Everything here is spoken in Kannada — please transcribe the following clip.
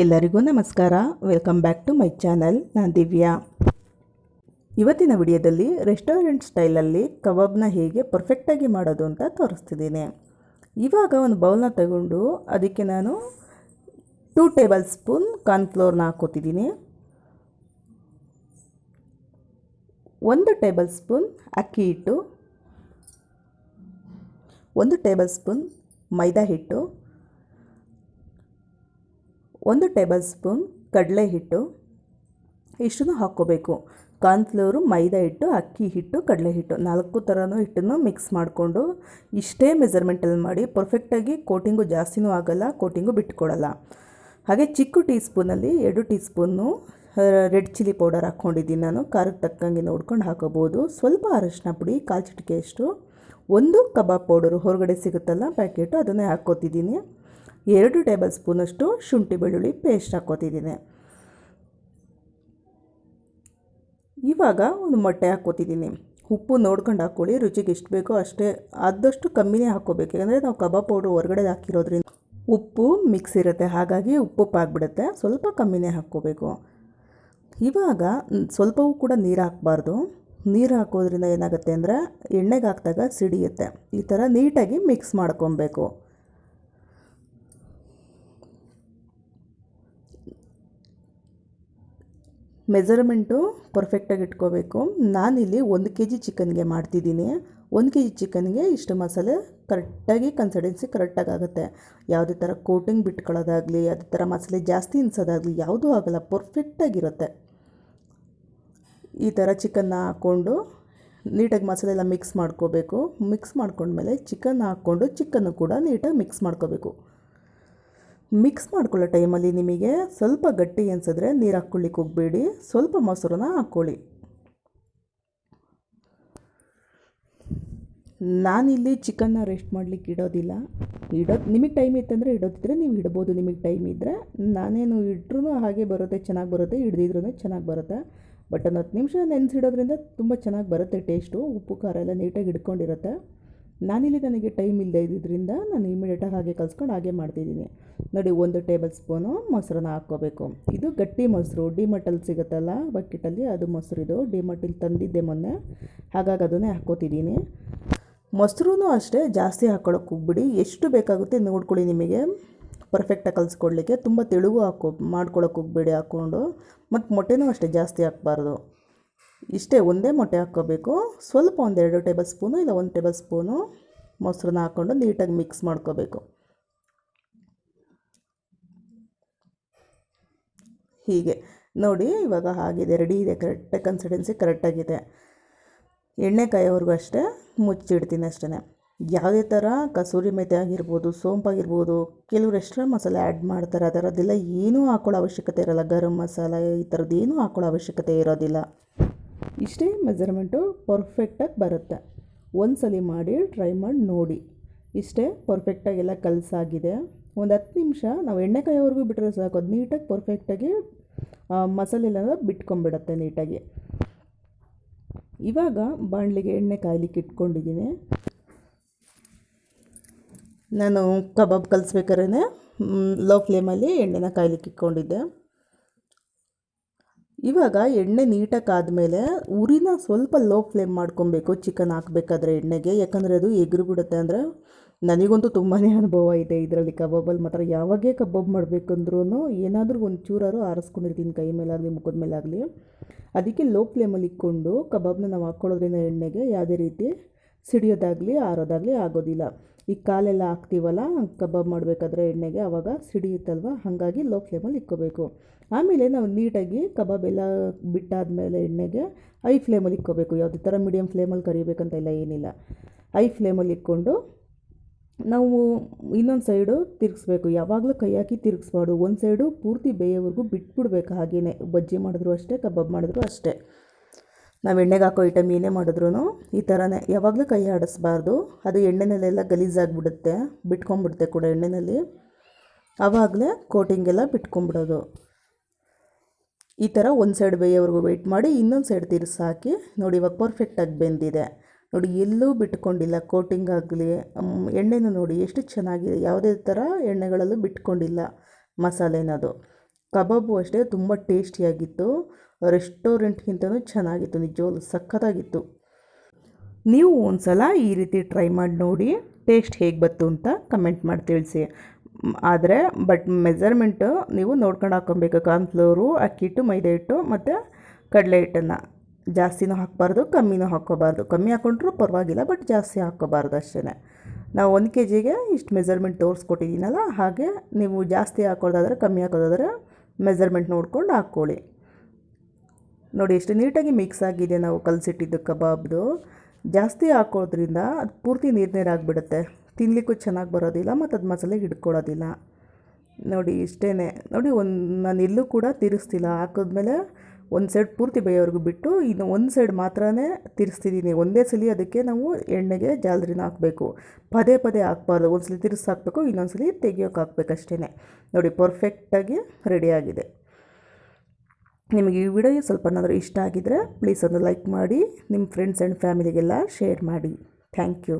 ಎಲ್ಲರಿಗೂ ನಮಸ್ಕಾರ. Welcome back to my channel ನಾನು ದಿವ್ಯಾ. ಇವತ್ತಿನ ವಿಡಿಯೋದಲ್ಲಿ ರೆಸ್ಟೋರೆಂಟ್ ಸ್ಟೈಲಲ್ಲಿ ಕಬಾಬ್ನ ಹೇಗೆ ಪರ್ಫೆಕ್ಟಾಗಿ ಮಾಡೋದು ಅಂತ ತೋರಿಸ್ತಿದ್ದೀನಿ. ಇವಾಗ ಒಂದು ಬೌಲ್ನ ತಗೊಂಡು ಅದಕ್ಕೆ ನಾನು ಟೂ ಟೇಬಲ್ ಸ್ಪೂನ್ ಕಾರ್ನ್ಫ್ಲೋರ್ನ ಹಾಕೋತಿದ್ದೀನಿ ಒಂದು ಟೇಬಲ್ ಸ್ಪೂನ್ ಅಕ್ಕಿ ಹಿಟ್ಟು. ಒಂದು ಟೇಬಲ್ ಸ್ಪೂನ್ ಮೈದಾ ಹಿಟ್ಟು. ಒಂದು ಟೇಬಲ್ ಸ್ಪೂನ್ ಕಡಲೆ ಹಿಟ್ಟು ಇಷ್ಟನ್ನು ಹಾಕ್ಕೋಬೇಕು. ಕಾರ್ನ್ಫ್ಲೋರು ಮೈದಾ ಹಿಟ್ಟು, ಅಕ್ಕಿ ಹಿಟ್ಟು, ಕಡಲೆ ಹಿಟ್ಟು ನಾಲ್ಕು ಥರನೂ ಹಿಟ್ಟನ್ನು ಮಿಕ್ಸ್ ಮಾಡಿಕೊಂಡು ಇಷ್ಟೇ ಮೆಜರ್ಮೆಂಟಲ್ಲಿ ಮಾಡಿ ಪರ್ಫೆಕ್ಟಾಗಿ ಕೋಟಿಂಗು ಜಾಸ್ತಿನೂ ಆಗೋಲ್ಲ, ಕೋಟಿಂಗು ಬಿಟ್ಕೊಡಲ್ಲ. ಹಾಗೆ ಚಿಕ್ಕ ಟೀ ಸ್ಪೂನಲ್ಲಿ ಎರಡು tea spoon red chilli powder ಹಾಕ್ಕೊಂಡಿದ್ದೀನಿ ನಾನು, ಖಾರಕ್ಕೆ ತಕ್ಕಂಗೆ ನೋಡ್ಕೊಂಡು ಹಾಕೋಬೋದು. ಸ್ವಲ್ಪ ಅರಶಿನ ಪುಡಿ, ಕಾಲು ಚಿಟಿಕೆಯಷ್ಟು, ಒಂದು ಕಬಾಬ್ ಪೌಡರು ಹೊರಗಡೆ ಸಿಗುತ್ತಲ್ಲ, ಪ್ಯಾಕೆಟು ಅದನ್ನೇ ಹಾಕ್ಕೋತಿದ್ದೀನಿ. ಎರಡು ಟೇಬಲ್ ಸ್ಪೂನಷ್ಟು ಶುಂಠಿ ಬೆಳ್ಳುಳ್ಳಿ ಪೇಸ್ಟ್ ಹಾಕ್ಕೋತಿದ್ದೀನಿ. ಇವಾಗ ಒಂದು ಮೊಟ್ಟೆ ಹಾಕ್ಕೋತಿದ್ದೀನಿ. ಉಪ್ಪು ನೋಡ್ಕೊಂಡು ಹಾಕ್ಕೊಳ್ಳಿ, ರುಚಿಗೆ ಎಷ್ಟು ಬೇಕೋ ಅಷ್ಟೇ, ಆದಷ್ಟು ಕಮ್ಮಿನೇ ಹಾಕ್ಕೋಬೇಕು. ಯಾಕಂದರೆ ನಾವು ಕಬಾಬ್ ಪೌಡ್ರ್ ಹೊರಗಡೆ ಹಾಕಿರೋದ್ರಿಂದ ಉಪ್ಪು ಮಿಕ್ಸ್ ಇರುತ್ತೆ. ಹಾಗಾಗಿ ಉಪ್ಪು ಆಗಿಬಿಡುತ್ತೆ ಸ್ವಲ್ಪ ಕಮ್ಮಿನೇ ಹಾಕ್ಕೋಬೇಕು. ಇವಾಗ ಸ್ವಲ್ಪವೂ ಕೂಡ ನೀರು ಹಾಕಬಾರ್ದು. ನೀರು ಹಾಕೋದ್ರಿಂದ ಏನಾಗುತ್ತೆ ಅಂದರೆ ಎಣ್ಣೆಗೆ ಹಾಕಿದಾಗ ಸಿಡಿಯುತ್ತೆ. ಈ ಥರ ನೀಟಾಗಿ ಮಿಕ್ಸ್ ಮಾಡ್ಕೊಬೇಕು. ಮೆಜರ್ಮೆಂಟು ಪರ್ಫೆಕ್ಟಾಗಿ ಇಟ್ಕೋಬೇಕು. ನಾನಿಲ್ಲಿ ಒಂದು ಕೆ ಜಿ ಚಿಕನ್ಗೆ ಮಾಡ್ತಿದ್ದೀನಿ. ಒಂದು ಕೆ ಜಿ ಚಿಕನ್ಗೆ ಇಷ್ಟು ಮಸಾಲೆ ಕರೆಕ್ಟಾಗಿ ಕನ್ಸಿಡೆನ್ಸಿ ಕರೆಕ್ಟಾಗಿ ಆಗುತ್ತೆ. ಯಾವುದೇ ಥರ ಕೋಟಿಂಗ್ ಬಿಟ್ಕೊಳ್ಳೋದಾಗಲಿ, ಯಾವುದೇ ಥರ ಮಸಾಲೆ ಜಾಸ್ತಿ ಇನ್ಸೋದಾಗಲಿ ಯಾವುದೂ ಆಗೋಲ್ಲ ಪರ್ಫೆಕ್ಟಾಗಿರುತ್ತೆ ಈ ಥರ ಚಿಕನ್ನ ಹಾಕ್ಕೊಂಡು ನೀಟಾಗಿ ಮಸಾಲೆ ಎಲ್ಲ ಮಿಕ್ಸ್ ಮಾಡ್ಕೋಬೇಕು. ಮಿಕ್ಸ್ ಮಾಡ್ಕೊಂಡ್ಮೇಲೆ ಚಿಕನ್ ಹಾಕ್ಕೊಂಡು ಚಿಕನ್ನು ಕೂಡ ನೀಟಾಗಿ ಮಿಕ್ಸ್ ಮಾಡ್ಕೋಬೇಕು. ಮಿಕ್ಸ್ ಮಾಡ್ಕೊಳ್ಳೋ ಟೈಮಲ್ಲಿ ನಿಮಗೆ ಸ್ವಲ್ಪ ಗಟ್ಟಿ ಅನ್ಸಿದ್ರೆ ನೀರು ಹಾಕ್ಕೊಳ್ಳಿಕ್ಕೆ ಹೋಗಬೇಡಿ. ಸ್ವಲ್ಪ ಮೊಸರನ್ನ ಹಾಕ್ಕೊಳ್ಳಿ. ನಾನಿಲ್ಲಿ ಚಿಕನ್ನ ರೆಸ್ಟ್ ಮಾಡಲಿಕ್ಕೆ ಇಡೋದಿಲ್ಲ. ಇಡೋದು ನಿಮಗೆ ಟೈಮ್ ಇತ್ತಂದರೆ ಇಡೋದಿದ್ರೆ ನೀವು ಇಡ್ಬೋದು. ನಿಮಗೆ ಟೈಮ್ ಇದ್ದರೆ ನಾನೇನು ಇಟ್ರೂ ಹಾಗೆ ಬರುತ್ತೆ, ಚೆನ್ನಾಗಿ ಬರುತ್ತೆ. ಹಿಡ್ದಿದ್ರೂ ಚೆನ್ನಾಗಿ ಬರುತ್ತೆ. ಬಟ್ ಒಂದು ಹತ್ತು ನಿಮಿಷ ನೆನೆಸಿಡೋದ್ರಿಂದ ತುಂಬ ಚೆನ್ನಾಗಿ ಬರುತ್ತೆ ಟೇಸ್ಟು ಉಪ್ಪು, ಖಾರ ಎಲ್ಲ ನೀಟಾಗಿ ಹಿಡ್ಕೊಂಡಿರುತ್ತೆ. ನಾನಿಲ್ಲಿ ನನಗೆ ಟೈಮ್ ಇಲ್ಲದೆ ಇದ್ದಿದ್ದರಿಂದ ನಾನು ಇಮಿಡಿಯೇಟಾಗಿ ಹಾಗೆ ಕಲಿಸ್ಕೊಂಡು ಹಾಗೆ ಮಾಡ್ತಿದ್ದೀನಿ. ನೋಡಿ, ಒಂದು ಟೇಬಲ್ ಸ್ಪೂನು ಮೊಸರನ್ನ ಹಾಕ್ಕೋಬೇಕು. ಇದು ಗಟ್ಟಿ ಮೊಸರು ಡಿಮಟಲ್ಲಿ ಸಿಗುತ್ತಲ್ಲ, ಬಕೆಟಲ್ಲಿ ಅದು ಮೊಸರು ಇದು ಡಿಮಟಿಲ್ ತಂದಿದ್ದೆ ಮೊನ್ನೆ, ಹಾಗಾಗಿ ಅದನ್ನೇ ಹಾಕ್ಕೋತಿದ್ದೀನಿ. ಮೊಸರು ಅಷ್ಟೇ, ಜಾಸ್ತಿ ಹಾಕ್ಕೊಳಕ್ಕೆ ಹೋಗ್ಬಿಡಿ. ಎಷ್ಟು ಬೇಕಾಗುತ್ತೆ ನೋಡ್ಕೊಳ್ಳಿ ನಿಮಗೆ. ಪರ್ಫೆಕ್ಟಾಗಿ ಕಲಿಸ್ಕೊಡ್ಲಿಕ್ಕೆ. ತುಂಬ ತೆಳುವು ಹಾಕೋ ಮಾಡ್ಕೊಳಕ್ಕೆ ಹೋಗ್ಬೇಡಿ ಹಾಕ್ಕೊಂಡು. ಮತ್ತು ಮೊಟ್ಟೆನೂ ಅಷ್ಟೇ ಜಾಸ್ತಿ ಹಾಕ್ಬಾರ್ದು. ಇಷ್ಟೇ ಒಂದೇ ಮೊಟ್ಟೆ ಹಾಕ್ಕೋಬೇಕು. ಸ್ವಲ್ಪ ಒಂದೆರಡು ಟೇಬಲ್ ಸ್ಪೂನು ಇಲ್ಲ ಒಂದು ಟೇಬಲ್ ಸ್ಪೂನು ಮೊಸರನ್ನ ಹಾಕ್ಕೊಂಡು ನೀಟಾಗಿ ಮಿಕ್ಸ್ ಮಾಡ್ಕೋಬೇಕು. ಹೀಗೆ. ನೋಡಿ, ಇವಾಗ ಆಗಿದೆ ರೆಡಿ ಇದೆ. ಕರೆಕ್ಟ್ ಕನ್ಸಿಡೆನ್ಸಿ ಕರೆಕ್ಟಾಗಿದೆ. ಎಣ್ಣೆ ಕಾಯೋವರೆಗೂ ಅಷ್ಟೇ ಮುಚ್ಚಿಡ್ತೀನಿ ಅಷ್ಟೇ ಯಾವುದೇ ಥರ ಕಸೂರಿ ಮೆತೆ ಆಗಿರ್ಬೋದು, ಸೋಂಪಾಗಿರ್ಬೋದು, ಕೆಲವರು ಎಕ್ಸ್ಟ್ರಾ ಮಸಾಲೆ ಆ್ಯಡ್ ಮಾಡ್ತಾರೆ. ಆ ಥರದ್ದೆಲ್ಲ ಏನೂ ಹಾಕೊಳ್ಳೋ ಅವಶ್ಯಕತೆ ಇರೋಲ್ಲ. ಗರಂ ಮಸಾಲೆ ಈ ಥರದ್ದು ಏನೂ ಹಾಕೊಳ್ಳೋ ಅವಶ್ಯಕತೆ ಇರೋದಿಲ್ಲ. ಇಷ್ಟೇ ಮೆಜರ್ಮೆಂಟು ಪರ್ಫೆಕ್ಟಾಗಿ ಬರುತ್ತೆ. ಒಂದು ಸಲ ಮಾಡಿ ಟ್ರೈ ಮಾಡಿ ನೋಡಿ. ಇಷ್ಟೇ ಪರ್ಫೆಕ್ಟಾಗೆಲ್ಲ ಕಲಸಾಗಿದೆ. ಒಂದು ಹತ್ತು ನಿಮಿಷ ನಾವು ಎಣ್ಣೆ ಕಾಯೋವರೆಗೂ ಬಿಟ್ಟರೆ ಸಾಕು. ಅದು ನೀಟಾಗಿ ಪರ್ಫೆಕ್ಟಾಗಿ ಮಸಾಲೆ ಎಲ್ಲ ಬಿಟ್ಕೊಂಬಿಡುತ್ತೆ ನೀಟಾಗಿ. ಇವಾಗ ಬಾಣಲಿಗೆ ಎಣ್ಣೆ ಕಾಯ್ಲಿಕ್ಕೆ ಇಟ್ಕೊಂಡಿದ್ದೀನಿ. ನಾನು ಕಬಾಬ್ ಕಲಿಸ್ಬೇಕಾದ್ರೆ ಲೋ ಫ್ಲೇಮಲ್ಲಿ ಎಣ್ಣೆನ ಕಾಯ್ಲಿಕ್ಕೆ ಇಟ್ಕೊಂಡಿದ್ದೆ. ಇವಾಗ ಎಣ್ಣೆ ನೀಟಾಗಿ ಆದಮೇಲೆ ಉರಿನ ಸ್ವಲ್ಪ ಲೋ ಫ್ಲೇಮ್ ಮಾಡ್ಕೊಬೇಕು, ಚಿಕನ್ ಹಾಕಬೇಕಾದ್ರೆ ಎಣ್ಣೆಗೆ. ಯಾಕಂದರೆ ಅದು ಎಗ್ರು ಬಿಡುತ್ತೆ ಅಂದರೆ ನನಗಂತೂ ತುಂಬಾ ಅನುಭವ ಇದೆ ಇದರಲ್ಲಿ ಕಬಾಬಲ್ಲಿ. ಮಾತ್ರ ಯಾವಾಗೇ ಕಬಾಬ್ ಮಾಡಬೇಕಂದ್ರೂ ಏನಾದರೂ ಒಂದು ಚೂರಾರು ಆರಿಸ್ಕೊಂಡಿರ್ತೀನಿ, ಕೈ ಮೇಲಾಗಲಿ, ಮುಖದ ಮೇಲಾಗಲಿ. ಅದಕ್ಕೆ ಲೋ ಫ್ಲೇಮಲ್ಲಿ ಇಕ್ಕೊಂಡು ಕಬಾಬ್ನ ನಾವು ಹಾಕ್ಕೊಳ್ಳೋದ್ರಿಂದ ಎಣ್ಣೆಗೆ ಯಾವುದೇ ರೀತಿ ಸಿಡಿಯೋದಾಗಲಿ, ಆರೋದಾಗಲಿ ಆಗೋದಿಲ್ಲ. ಈ ಕಾಲೆಲ್ಲ ಹಾಕ್ತೀವಲ್ಲ, ಕಬಾಬ್ ಮಾಡಬೇಕಾದ್ರೆ ಎಣ್ಣೆಗೆ ಆವಾಗ ಸಿಡಿಯುತ್ತಲ್ವ? ಹಾಗಾಗಿ ಲೋ ಫ್ಲೇಮಲ್ಲಿ ಇಕ್ಕೋಬೇಕು. ಆಮೇಲೆ ನಾವು ನೀಟಾಗಿ ಕಬಾಬ್ ಎಲ್ಲ ಬಿಟ್ಟಾದಮೇಲೆ ಎಣ್ಣೆಗೆ ಐ ಫ್ಲೇಮಲ್ಲಿ ಇಕ್ಕೋಬೇಕು. ಯಾವುದೇ ಥರ ಮೀಡಿಯಮ್ ಫ್ಲೇಮಲ್ಲಿ ಕರಿಬೇಕಂತ ಇಲ್ಲ ಏನಿಲ್ಲ. ಐ ಫ್ಲೇಮಲ್ಲಿ ಇಕ್ಕೊಂಡು ನಾವು ಇನ್ನೊಂದು ಸೈಡು ತಿರುಗಿಸ್ಬೇಕು. ಯಾವಾಗಲೂ ಕೈ ಹಾಕಿ ತಿರುಗಿಸ್ಬಾರ್ದು. ಒಂದು ಸೈಡು ಪೂರ್ತಿ ಬೇಯೋವರೆಗೂ ಬಿಟ್ಬಿಡ್ಬೇಕು. ಹಾಗೆಯೇ ಬಜ್ಜಿ ಮಾಡಿದ್ರು ಅಷ್ಟೇ, ಕಬಾಬ್ ಮಾಡಿದ್ರು ಅಷ್ಟೇ. ನಾವು ಎಣ್ಣೆಗೆ ಹಾಕೋ ಐಟಮ್ ಏನೇ ಮಾಡಿದ್ರೂ ಈ ಥರನೇ ಯಾವಾಗಲೂ ಕೈ ಆಡಿಸ್ಬಾರ್ದು. ಅದು ಎಣ್ಣೆನಲ್ಲೆಲ್ಲ ಗಲೀಜಾಗಿಬಿಡುತ್ತೆ. ಬಿಟ್ಕೊಂಡ್ಬಿಡುತ್ತೆ ಕೂಡ ಎಣ್ಣೆಯಲ್ಲಿ ಆವಾಗಲೇ ಕೋಟಿಂಗೆಲ್ಲ ಬಿಟ್ಕೊಂಬಿಡೋದು ಈ ಥರ ಒಂದು ಸೈಡ್ ಬೇಯೋವರೆಗೂ ವೆಯ್ಟ್ ಮಾಡಿ ಇನ್ನೊಂದು ಸೈಡ್ ತಿರ್ಸಿ ಹಾಕಿ ನೋಡಿ ಇವಾಗ ಪರ್ಫೆಕ್ಟಾಗಿ ಬೆಂದಿದೆ. ನೋಡಿ ಎಲ್ಲೂ ಬಿಟ್ಕೊಂಡಿಲ್ಲ ಕೋಟಿಂಗ್ ಆಗಲಿ ಎಣ್ಣೆನೂ ನೋಡಿ ಎಷ್ಟು ಚೆನ್ನಾಗಿದೆ. ಯಾವುದೇ ಥರ ಎಣ್ಣೆಗಳಲ್ಲೂ ಬಿಟ್ಕೊಂಡಿಲ್ಲ ಮಸಾಲೆನದು. ಕಬಾಬು ಅಷ್ಟೇ ತುಂಬ ಟೇಸ್ಟಿಯಾಗಿತ್ತು, ರೆಸ್ಟೋರೆಂಟ್ಗಿಂತನೂ ಚೆನ್ನಾಗಿತ್ತು ನಿಜವಾಗ್ಲೂ ಸಖತ್ತಾಗಿತ್ತು. ನೀವು ಒಂದು ಸಲ ಈ ರೀತಿ ಟ್ರೈ ಮಾಡಿ ನೋಡಿ, ಟೇಸ್ಟ್ ಹೇಗೆ ಬಂತು ಅಂತ ಕಮೆಂಟ್ ಮಾಡಿ ತಿಳಿಸಿ. ಆದರೆ ಬಟ್ ಮೆಜರ್ಮೆಂಟು ನೀವು ನೋಡ್ಕೊಂಡು ಹಾಕ್ಕೊಬೇಕು ಕಾರ್ನ್ಫ್ಲೋರು ಅಕ್ಕಿ ಹಿಟ್ಟು, ಮೈದಾ ಹಿಟ್ಟು ಮತ್ತು ಕಡಲೆ ಹಿಟ್ಟನ್ನು. ಜಾಸ್ತಿನೂ ಹಾಕ್ಬಾರ್ದು, ಕಮ್ಮಿನೂ ಹಾಕ್ಕೋಬಾರ್ದು. ಕಮ್ಮಿ ಹಾಕ್ಕೊಂಡ್ರೂ ಪರವಾಗಿಲ್ಲ ಬಟ್ ಜಾಸ್ತಿ ಹಾಕ್ಕೋಬಾರ್ದು ಅಷ್ಟೇ ನಾವು ಒಂದು ಕೆ ಜಿಗೆ ಇಷ್ಟು ಮೆಜರ್ಮೆಂಟ್ ತೋರಿಸ್ಕೊಟ್ಟಿದ್ದೀನಲ್ಲ ಹಾಗೆ ನೀವು ಜಾಸ್ತಿ ಹಾಕೋದಾದರೆ ಕಮ್ಮಿ ಹಾಕೋದಾದರೆ ಮೆಜರ್ಮೆಂಟ್ ನೋಡ್ಕೊಂಡು ಹಾಕ್ಕೊಳ್ಳಿ. ನೋಡಿ, ಎಷ್ಟು ನೀಟಾಗಿ ಮಿಕ್ಸ್ ಆಗಿದೆ ನಾವು ಕಲಸಿಟ್ಟಿದ್ದು ಕಬಾಬ್ದು. ಜಾಸ್ತಿ ಹಾಕೋದ್ರಿಂದ ಅದು ಪೂರ್ತಿ ನೀರು ನೀರಾಗಿಬಿಡುತ್ತೆ ತಿನ್ನಲಿಕ್ಕೂ ಚೆನ್ನಾಗಿ ಬರೋದಿಲ್ಲ ಮತ್ತು ಅದು ಮಸಾಲೆ ಹಿಡ್ಕೊಳ್ಳೋದಿಲ್ಲ ನೋಡಿ ಇಷ್ಟೇ ನೋಡಿ ಒಂದು ನಾನು ಎಲ್ಲೂ ಕೂಡ ತಿರುಗಿಸ್ತಿಲ್ಲ ಹಾಕಿದ್ಮೇಲೆ ಒಂದು ಸೈಡ್ ಪೂರ್ತಿ ಬೇಯೋವರೆಗೂ ಬಿಟ್ಟು ಇನ್ನು ಒಂದು ಸೈಡ್ ಮಾತ್ರನೇ ತಿರ್ಸ್ತಿದ್ದೀನಿ ಒಂದೇ ಸಲ ಅದಕ್ಕೆ ನಾವು ಎಣ್ಣೆಗೆ ಜಾಲ್ರಿನ ಹಾಕಬೇಕು. ಪದೇ ಪದೇ ಹಾಕ್ಬಾರ್ದು. ಒಂದು ಸಲ ತಿರ್ಸಿ ಹಾಕಬೇಕು ಇನ್ನೊಂದು ಸಲ ತೆಗಿಯೋಕೆ ಹಾಕ್ಬೇಕಷ್ಟೇ ನೋಡಿ ಪರ್ಫೆಕ್ಟಾಗಿ ರೆಡಿಯಾಗಿದೆ ನಿಮಗೆ ಈ ವಿಡಿಯೋ ಸ್ವಲ್ಪನಾದರೂ ಇಷ್ಟ ಆಗಿದರೆ ಪ್ಲೀಸ್ ಒಂದು ಲೈಕ್ ಮಾಡಿ, ನಿಮ್ಮ ಫ್ರೆಂಡ್ಸ್ ಆ್ಯಂಡ್ ಫ್ಯಾಮಿಲಿಗೆಲ್ಲ ಶೇರ್ ಮಾಡಿ. Thank you